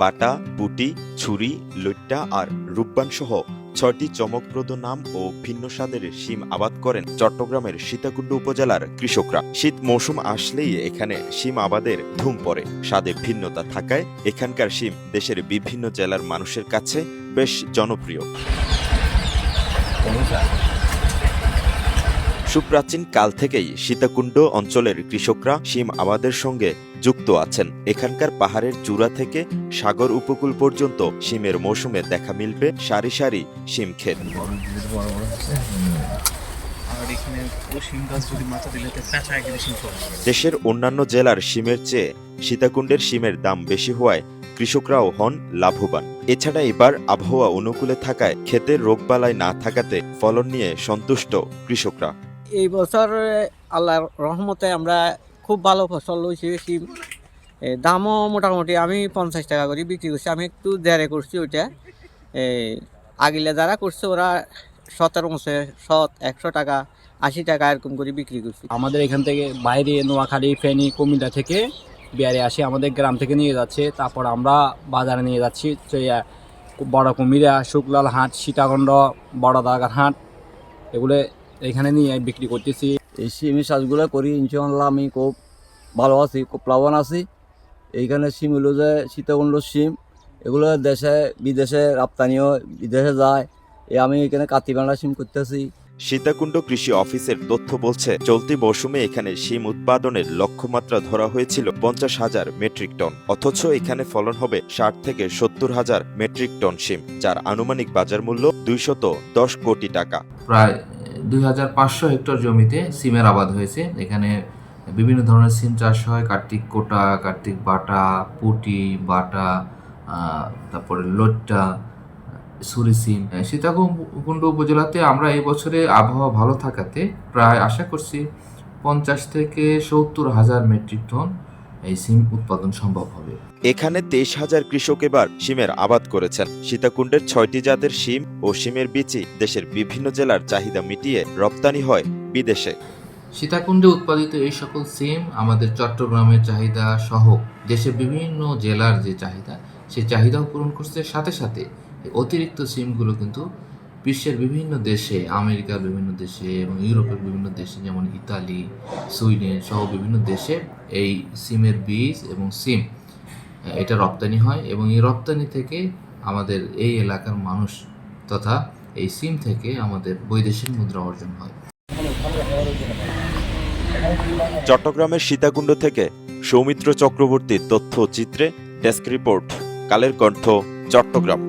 বাটা, পুটি, ছুরি, লইট্টা আর রূপবান সহ ছয়টি চমকপ্রদ নাম ও ভিন্ন স্বাদের শিম আবাদ করেন চট্টগ্রামের সীতাকুণ্ড উপজেলার কৃষকরা। শীত মৌসুম আসলেই এখানে শিম আবাদের ধুম পড়ে। স্বাদে ভিন্নতা থাকায় এখানকার শিম দেশের বিভিন্ন জেলার মানুষের কাছে বেশ জনপ্রিয়। সুপ্রাচীন কাল থেকেই সীতাকুণ্ড অঞ্চলের কৃষকরা শিম আবাদের সঙ্গে যুক্ত আছেন। এখানকার পাহাড়ের চূড়া থেকে সাগর উপকূল পর্যন্ত শিমের মৌসুমে দেখা মিলবে সারি সারি শিম ক্ষেত। দেশের অন্যান্য জেলার শিমের চেয়ে সীতাকুণ্ডের শিমের দাম বেশি হওয়ায় কৃষকরাও হন লাভবান। এছাড়া এবার আবহাওয়া অনুকূলে থাকায় ক্ষেতে রোগবালাই না থাকাতে ফলন নিয়ে সন্তুষ্ট কৃষকরা। এই বছর আল্লাহর রহমতে আমরা খুব ভালো ফসল শিম দামও মোটামুটি আমি পঞ্চাশ টাকা করে বিক্রি করছি, আমি একটু দেড়ে করছি ওইটা। এই আগিলে যারা করছে ওরা সতেরো মাসে শত একশো টাকা, আশি টাকা এরকম করে বিক্রি করছি। আমাদের এখান থেকে বাইরে নোয়াখালী, ফেনী, কুমিল্লা থেকে বিয়ারে আসে, আমাদের গ্রাম থেকে নিয়ে যাচ্ছে, তারপর আমরা বাজারে নিয়ে যাচ্ছি বড় কুমিরা, শুকলাল হাট, সীতাকুণ্ড, বড় দাগার হাট, এগুলো এখানে নিয়ে বিক্রি করতেছি। এই সিমি চাষগুলো করি ইনশাল্লাহ আমি খুব ভালো আছি খুব লাভবান আছি। এইখানে সিম হলো যে সীতাকুণ্ড সিম এগুলো দেশে বিদেশে রপ্তানিও বিদেশে যায়। এ আমি এখানে কাতিবাংলা সিম করতেছি। সীতাকুণ্ড কৃষি অফিসের তথ্য বলছে চলতি মৌসুমে এখানে শিম উৎপাদনের লক্ষ্যমাত্রা ধরা হয়েছিল পঞ্চাশ হাজার মেট্রিক টন অথচ এখানে ফলন হবে ষাট থেকে সত্তর হাজার মেট্রিক টন শিম যার আনুমানিক বাজার মূল্য দুইশত দশ কোটি টাকা। প্রায় দুই হাজার পাঁচশো হেক্টর জমিতে সিমের আবাদ হয়েছে। এখানে বিভিন্ন ধরনের সিম চাষ হয়, কার্তিক কোটা, কার্তিক বাটা, পুটি, বাটা তারপরে লোট্টা, সুরি সিম সীতাকুণ্ড উপজেলাতে আমরা এই বছরে আবহাওয়া ভালো থাকাতে প্রায় আশা করছি পঞ্চাশ থেকে সত্তর হাজার মেট্রিক টন এই সিম উৎপাদন সম্ভব হবে। এখানে তেইশ হাজার কৃষক এবার শিমের আবাদ করেছেন। সীতাকুণ্ডের ছয়টি জাতের শিম ও শিমের বীচি দেশের বিভিন্ন জেলার চাহিদা মিটিয়ে রপ্তানি হয় বিদেশে। সীতাকুণ্ডে উৎপাদিত এই সকল সিম আমাদের চট্টগ্রামের চাহিদা সহ দেশের বিভিন্ন জেলার যে চাহিদা সেই চাহিদাও পূরণ করছে। সাথে সাথে অতিরিক্ত সিমগুলো কিন্তু বিশ্বের বিভিন্ন দেশে, আমেরিকার বিভিন্ন দেশে এবং ইউরোপের বিভিন্ন দেশে, যেমন ইতালি, সুইডেন সহ বিভিন্ন দেশে এই সিমের বীজ এবং সিম এটা রপ্তানি হয় এবং এই রপ্তানি থেকে আমাদের এই এলাকার মানুষ তথা এই সিম থেকে আমাদের বৈদেশিক মুদ্রা অর্জন হয়। চট্টগ্রামের সীতাকুণ্ড থেকে সৌমিত্র চক্রবর্তীর তথ্য চিত্রে ডেস্ক রিপোর্ট, কালের কণ্ঠ, চট্টগ্রাম।